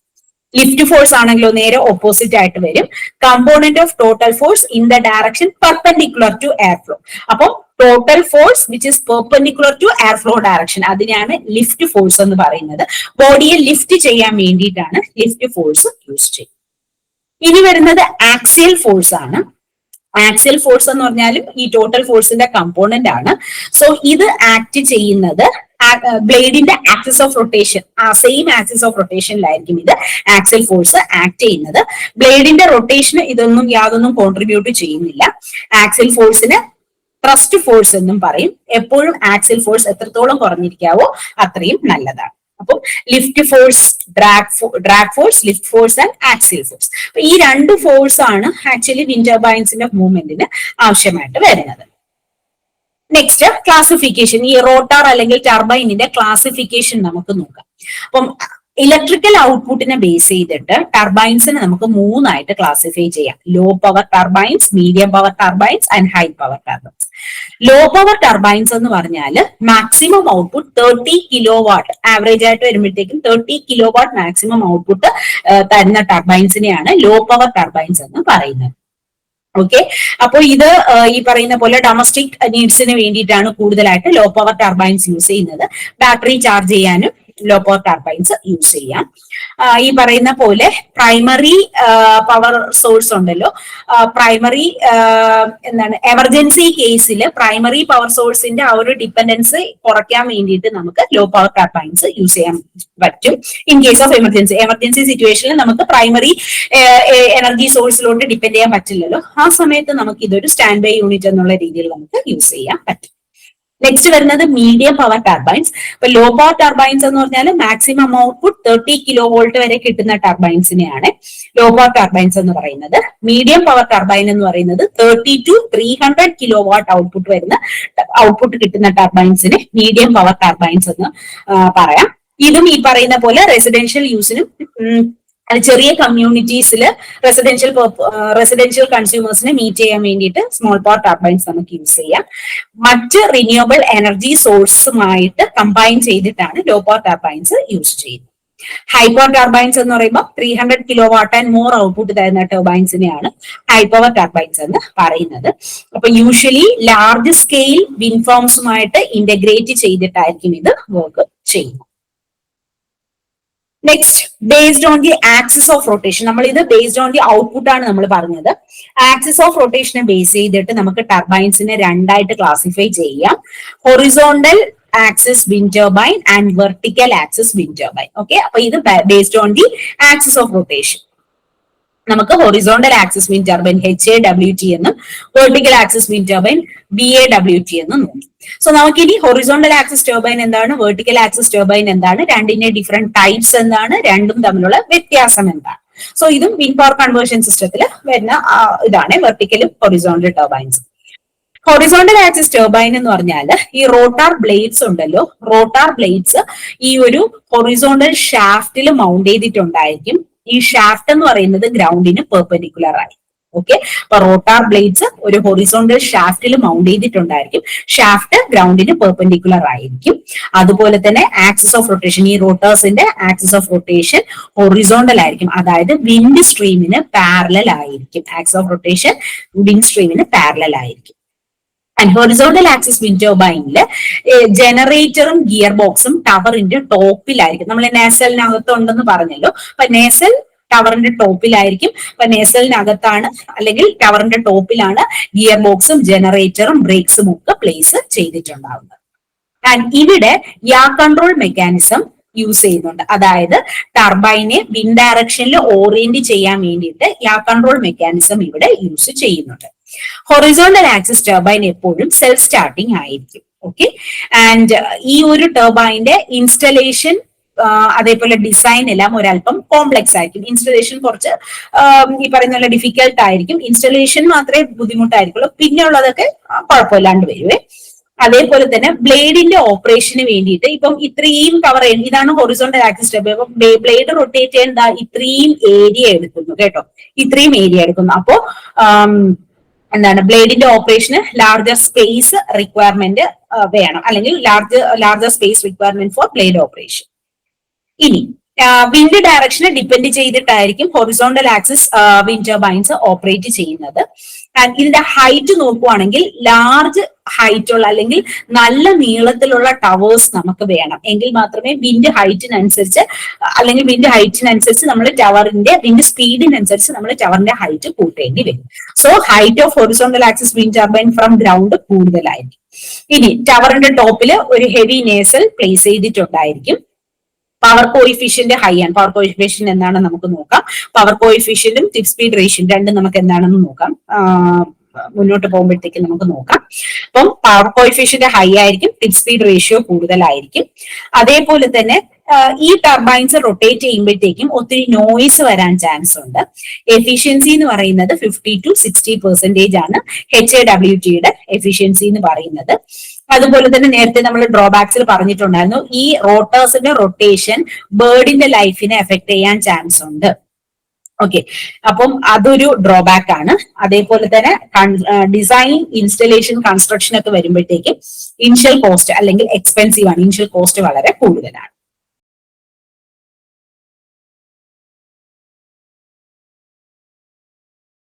ലിഫ്റ്റ് ഫോഴ്സ് ആണെങ്കിലോ നേരെ ഓപ്പോസിറ്റ് ആയിട്ട് വരും. Component of total force in the direction perpendicular to air flow അപ്പോൾ total force which is perpendicular to air flow direction അതിനെയാണ് ലിഫ്റ്റ് ഫോഴ്സ് എന്ന് പറയുന്നത്. ബോഡിയെ ലിഫ്റ്റ് ചെയ്യാൻ വേണ്ടിയിട്ടാണ് ലിഫ്റ്റ് ഫോഴ്സ് യൂസ് ചെയ്യുന്നത്. ഇനി വരുന്നത് ആക്സിയൽ ഫോഴ്സ് ആണ്. ആക്സിയൽ ഫോഴ്സ് എന്ന് പറഞ്ഞാലും ഈ ടോട്ടൽ ഫോഴ്സിന്റെ കമ്പോണന്റ് ആണ്. സോ ഇത് ആക്ട് ചെയ്യുന്നത് ബ്ലേഡിന്റെ ആക്സിസ് ഓഫ് റൊട്ടേഷൻ ആ സെയിം ആക്സിസ് ഓഫ് റൊട്ടേഷനിലായിരിക്കും ഇത് ആക്സിൽ ഫോഴ്സ് ആക്ട് ചെയ്യുന്നത്. ബ്ലേഡിന്റെ റൊട്ടേഷന് ഇതൊന്നും യാതൊന്നും കോൺട്രിബ്യൂട്ട് ചെയ്യുന്നില്ല. ആക്സിൽ ഫോഴ്സിന് ട്രസ്റ്റ് ഫോഴ്സ് എന്നും പറയും. എപ്പോഴും ആക്സിൽ ഫോഴ്സ് എത്രത്തോളം കുറഞ്ഞിരിക്കാവോ അത്രയും നല്ലതാണ്. അപ്പം lift force drag drag force lift force and axial force അപ്പൊ ഈ രണ്ട് ഫോഴ്സ് ആണ് ആക്ച്വലി വിൻഡ് ടർബൈൻസിന്റെ മൂവ്മെന്റിന് ആവശ്യമായിട്ട് വരുന്നത്. നെക്സ്റ്റ് ക്ലാസിഫിക്കേഷൻ ഈ റോട്ടാർ അല്ലെങ്കിൽ ടർബൈനിന്റെ ക്ലാസിഫിക്കേഷൻ നമുക്ക് നോക്കാം. അപ്പം ഇലക്ട്രിക്കൽ ഔട്ട്പുട്ടിനെ ബേസ് ചെയ്തിട്ട് ടർബൈൻസിനെ നമുക്ക് മൂന്നായിട്ട് ക്ലാസിഫൈ ചെയ്യാം. Low power turbines medium power turbines and high power turbines low power turbines എന്ന് പറഞ്ഞാൽ maximum output thirty kilowatt average ആയിട്ട് വരുമ്പോഴത്തേക്കും thirty kilowatt maximum output തരുന്ന ടർബൈൻസിനെയാണ് ലോ പവർ ടർബൈൻസ് എന്ന് പറയുന്നത്. ഓക്കെ അപ്പോൾ ഇത് ഈ പറയുന്ന പോലെ ഡൊമസ്റ്റിക് നീഡ്സിന് വേണ്ടിയിട്ടാണ് കൂടുതലായിട്ട് ലോ പവർ ടർബൈൻസ് യൂസ് ചെയ്യുന്നത്. ബാറ്ററി ചാർജ് ചെയ്യാനും ലോ പവർ ടർബൈൻസ് യൂസ് ചെയ്യാം ഈ പറയുന്ന പോലെ പ്രൈമറി പവർ സോഴ്സ് ഉണ്ടല്ലോ. പ്രൈമറി എന്താണ് എമർജൻസി കേസിൽ പ്രൈമറി പവർ സോഴ്സിന്റെ ആ ഒരു ഡിപ്പെൻഡൻസ് കുറയ്ക്കാൻ വേണ്ടിയിട്ട് നമുക്ക് ലോ പവർ ടർബൈൻസ് യൂസ് ചെയ്യാൻ പറ്റും. In case of emergency emergency സിറ്റുവേഷനിൽ നമുക്ക് പ്രൈമറി എനർജി സോഴ്സിലോട്ട് ഡിപ്പെൻഡ് ചെയ്യാൻ പറ്റില്ലല്ലോ. ആ സമയത്ത് നമുക്ക് ഇതൊരു സ്റ്റാൻഡ് ബൈ യൂണിറ്റ് എന്നുള്ള രീതിയിൽ നമുക്ക് യൂസ് ചെയ്യാൻ പറ്റും. നെക്സ്റ്റ് വരുന്നത് മീഡിയം പവർ ടർബൈൻസ് ഇപ്പൊ ലോ പവർ ടർബൈൻസ് എന്ന് പറഞ്ഞാൽ maximum output thirty kilo volt വരെ കിട്ടുന്ന ടർബൈൻസിനെയാണ് ലോ പവർ ടർബൈൻസ് എന്ന് പറയുന്നത്. മീഡിയം പവർ ടർബൈൻ എന്ന് പറയുന്നത് thirty to three hundred kilowatt output വരുന്ന ഔട്ട്പുട്ട് കിട്ടുന്ന ടർബൈൻസിന് മീഡിയം പവർ ടർബൈൻസ് എന്ന് പറയാം. ഇതും ഈ പറയുന്ന പോലെ റെസിഡൻഷ്യൽ യൂസിനും അത് ചെറിയ കമ്മ്യൂണിറ്റീസിൽ റെസിഡൻഷ്യൽ റെസിഡൻഷ്യൽ കൺസ്യൂമേഴ്സിനെ മീറ്റ് ചെയ്യാൻ വേണ്ടിയിട്ട് സ്മോൾ പവർ ടർബൈൻസ് നമുക്ക് യൂസ് ചെയ്യാം. മറ്റ് റിന്യൂവബിൾ എനർജി സോഴ്സുമായിട്ട് കമ്പൈൻ ചെയ്തിട്ടാണ് ലോ പവർ ടർബൈൻസ് യൂസ് ചെയ്യുന്നത്. ഹൈ പവർ ടർബൈൻസ് എന്ന് പറയുമ്പോൾ three hundred kilowatt and more output തരുന്ന ടർബൈൻസിനെയാണ് ഹൈ പവർ ടർബൈൻസ് എന്ന് പറയുന്നത്. അപ്പൊ യൂഷ്വലി ലാർജ് സ്കെയിൽ വിൻഫോംസുമായിട്ട് ഇന്റഗ്രേറ്റ് ചെയ്തിട്ടായിരിക്കും ഇത് വർക്ക് ചെയ്യുന്നത്. Next based on the axis of rotation നമ്മൾ ഇത് ബേസ്ഡ് ഓൺ ദി ഔട്ട്പുട്ട് ആണ് നമ്മൾ പറഞ്ഞത്. ആക്സിസ് ഓഫ് റൊട്ടേഷനെ ബേസ് ചെയ്തിട്ട് നമുക്ക് ടർബൈൻസിനെ രണ്ടായിട്ട് ക്ലാസിഫൈ ചെയ്യാം. Horizontal axis wind turbine and vertical axis wind turbine okay അപ്പൊ ഇത് based on the axis of rotation നമുക്ക് horizontal axis mean turbine H A W T എന്നും vertical axis mean turbine B A W T എന്നും നോക്കി. So നമുക്ക് ഇനി horizontal axis turbine എന്താണ് vertical axis turbine എന്താണ് രണ്ടിന്റെ ഡിഫറെന്റ് ടൈപ്സ് എന്താണ് രണ്ടും തമ്മിലുള്ള വ്യത്യാസം എന്താണ്. സോ ഇതും വിൻ പവർ കൺവേർഷൻ സിസ്റ്റത്തിൽ വരുന്ന ഇതാണ് വെർട്ടിക്കലും horizontal turbines horizontal axis turbine എന്ന് പറഞ്ഞാൽ ഈ റോട്ടാർ ബ്ലേഡ്സ് ഉണ്ടല്ലോ റോട്ടാർ ബ്ലേഡ്സ് ഈ ഒരു ഹൊറിസോണ്ടൽ ഷാഫ്റ്റിൽ മൗണ്ട് ചെയ്തിട്ടുണ്ടായിരിക്കും. ഈ ഷാഫ്റ്റ് എന്ന് പറയുന്നത് ഗ്രൗണ്ടിന് പെർപെൻഡിക്കുലർ ആയി. ഓക്കെ അപ്പൊ റോട്ടാർ ബ്ലേഡ്സ് ഒരു ഹൊറിസോണ്ടൽ ഷാഫ്റ്റിൽ മൗണ്ട് ചെയ്തിട്ടുണ്ടായിരിക്കും. ഷാഫ്റ്റ് ഗ്രൗണ്ടിന് പെർപെൻഡിക്കുലർ ആയിരിക്കും. അതുപോലെ തന്നെ ആക്സിസ് ഓഫ് റൊട്ടേഷൻ ഈ റോട്ടേഴ്സിന്റെ ആക്സിസ് ഓഫ് റൊട്ടേഷൻ ഹൊറിസോണ്ടൽ ആയിരിക്കും. അതായത് വിൻഡ് സ്ട്രീമിന് പാരലൽ ആയിരിക്കും. ആക്സിസ് ഓഫ് റൊട്ടേഷൻ വിൻഡ് സ്ട്രീമിന് പാരലൽ ആയിരിക്കും. ആൻഡ് ഹൊറിസോണ്ടൽ ആക്സിസ് വിൻഡ് ടർബൈനിൽ ജനറേറ്ററും ഗിയർ ബോക്സും ടവറിന്റെ ടോപ്പിലായിരിക്കും നമ്മൾ നേസലിനകത്തുണ്ടെന്ന് പറഞ്ഞല്ലോ. അപ്പൊ നേസൽ ടവറിന്റെ ടോപ്പിലായിരിക്കും അപ്പൊ നേസലിനകത്താണ് അല്ലെങ്കിൽ ടവറിന്റെ ടോപ്പിലാണ് ഗിയർ ബോക്സും ജനറേറ്ററും ബ്രേക്സും ഒക്കെ പ്ലേസ് ചെയ്തിട്ടുണ്ടാവുന്നത്. ആൻഡ് ഇവിടെ യാ കൺട്രോൾ മെക്കാനിസം യൂസ് ചെയ്യുന്നുണ്ട്. അതായത് ടർബൈനെ വിൻ ഡയറക്ഷനിൽ ഓറിയന്റ് ചെയ്യാൻ വേണ്ടിയിട്ട് യാ കൺട്രോൾ മെക്കാനിസം ഇവിടെ യൂസ് ചെയ്യുന്നുണ്ട്. ഹൊറിസോണ്ടൽ ആക്സിസ് ടർബൈൻ എപ്പോഴും സെൽഫ് സ്റ്റാർട്ടിംഗ് ആയിരിക്കും ഓക്കെ ആൻഡ് ഈ ഒരു ടർബൈന്റെ ഇൻസ്റ്റലേഷൻ അതേപോലെ ഡിസൈൻ എല്ലാം ഒരല്പം കോംപ്ലക്സ് ആയിരിക്കും. ഇൻസ്റ്റലേഷൻ കുറച്ച് ആം, ഈ പറയുന്ന ഡിഫിക്കൽട്ട് ആയിരിക്കും. ഇൻസ്റ്റലേഷൻ മാത്രമേ ബുദ്ധിമുട്ടായിരിക്കുള്ളൂ. പിന്നെ ഉള്ളതൊക്കെ കുഴപ്പമില്ലാണ്ട് വരുവേ. അതേപോലെ തന്നെ ബ്ലേഡിന്റെ ഓപ്പറേഷന് വേണ്ടിയിട്ട് ഇപ്പം ഇത്രയും കവർ ചെയ്യുന്നത് ഇതാണ് ഹൊറിസോണ്ടൽ ആക്സിസ് സ്റ്റെപ്പ് ഇപ്പം ബ്ലേഡ് റൊട്ടേറ്റ് ചെയ്യേണ്ട ഇത്രയും ഏരിയ എടുക്കുന്നു കേട്ടോ? ഇത്രയും ഏരിയ എടുക്കുന്നു. അപ്പോ ആം, എന്താണ് ബ്ലേഡിന്റെ ഓപ്പറേഷന് ലാർജർ സ്പേസ് റിക്വയർമെന്റ് വേണം. അല്ലെങ്കിൽ large larger space requirement for blade operation ഇനി വിൻഡ് ഡയറക്ഷനെ depend ചെയ്തിട്ടായിരിക്കും horizontal axis wind turbines operate ചെയ്യുന്നത്. ഇതിന്റെ ഹൈറ്റ് നോക്കുവാണെങ്കിൽ ലാർജ് ഹൈറ്റ് ഉള്ള അല്ലെങ്കിൽ നല്ല നീളത്തിലുള്ള ടവേഴ്സ് നമുക്ക് വേണം. എങ്കിൽ മാത്രമേ വിൻഡ് ഹൈറ്റിനനുസരിച്ച് അല്ലെങ്കിൽ വിൻഡ് ഹൈറ്റിനനുസരിച്ച് നമ്മൾ ടവറിന്റെ വിൻഡ് സ്പീഡിനനുസരിച്ച് നമ്മൾ ടവറിന്റെ ഹൈറ്റ് കൂട്ടേണ്ടി വരും. So height of horizontal axis wind turbine from ground കൂടുതലായിരിക്കും. ഇനി ടവറിന്റെ ടോപ്പിൽ ഒരു ഹെവി നേസൽ പ്ലേസ് ചെയ്തിട്ടുണ്ടായിരിക്കും. പവർ കോയിഫിഷ്യന്റ് ഹൈ ആണ്. പവർ കോയിഫിഷ്യന്റ് എന്താണെന്ന് നമുക്ക് നോക്കാം. പവർ കോയിഫിഷ്യന്റും ടിപ്പ് സ്പീഡ് റേഷ്യൻ രണ്ടും നമുക്ക് എന്താണെന്ന് നോക്കാം. മുന്നോട്ട് പോകുമ്പോഴത്തേക്ക് നമുക്ക് നോക്കാം. അപ്പം പവർ കോയിഫിഷ്യന്റ് ഹൈ ആയിരിക്കും ടിപ്പ് സ്പീഡ് റേഷ്യോ കൂടുതലായിരിക്കും. അതേപോലെ തന്നെ ഈ ടർബൈൻസ് റൊട്ടേറ്റ് ചെയ്യുമ്പോഴത്തേക്കും ഒത്തിരി നോയിസ് വരാൻ ചാൻസ് ഉണ്ട്. എഫിഷ്യൻസി എന്ന് പറയുന്നത് ഫിഫ്റ്റി ടു സിക്സ്റ്റി പെർസെന്റേജ് ആണ്. എച്ച് എ ഡബ്ല്യു ടിയുടെ എഫിഷ്യൻസി എന്ന് പറയുന്നത്. അതുപോലെ തന്നെ നേരത്തെ നമ്മൾ ഡ്രോബാക്സിൽ പറഞ്ഞിട്ടുണ്ടായിരുന്നു. ഈ റോട്ടേഴ്സിന്റെ റൊട്ടേഷൻ ബേർഡിന്റെ ലൈഫിനെ എഫക്ട് ചെയ്യാൻ ചാൻസ് ഉണ്ട്. ഓക്കെ അപ്പം അതൊരു ഡ്രോബാക്ക് ആണ്. അതേപോലെ തന്നെ ഡിസൈൻ ഇൻസ്റ്റലേഷൻ കൺസ്ട്രക്ഷൻ ഒക്കെ വരുമ്പോഴത്തേക്ക് ഇൻഷ്യൽ കോസ്റ്റ് അല്ലെങ്കിൽ എക്സ്പെൻസീവ് ആണ്. ഇൻഷ്യൽ കോസ്റ്റ് വളരെ കൂടുതലാണ്.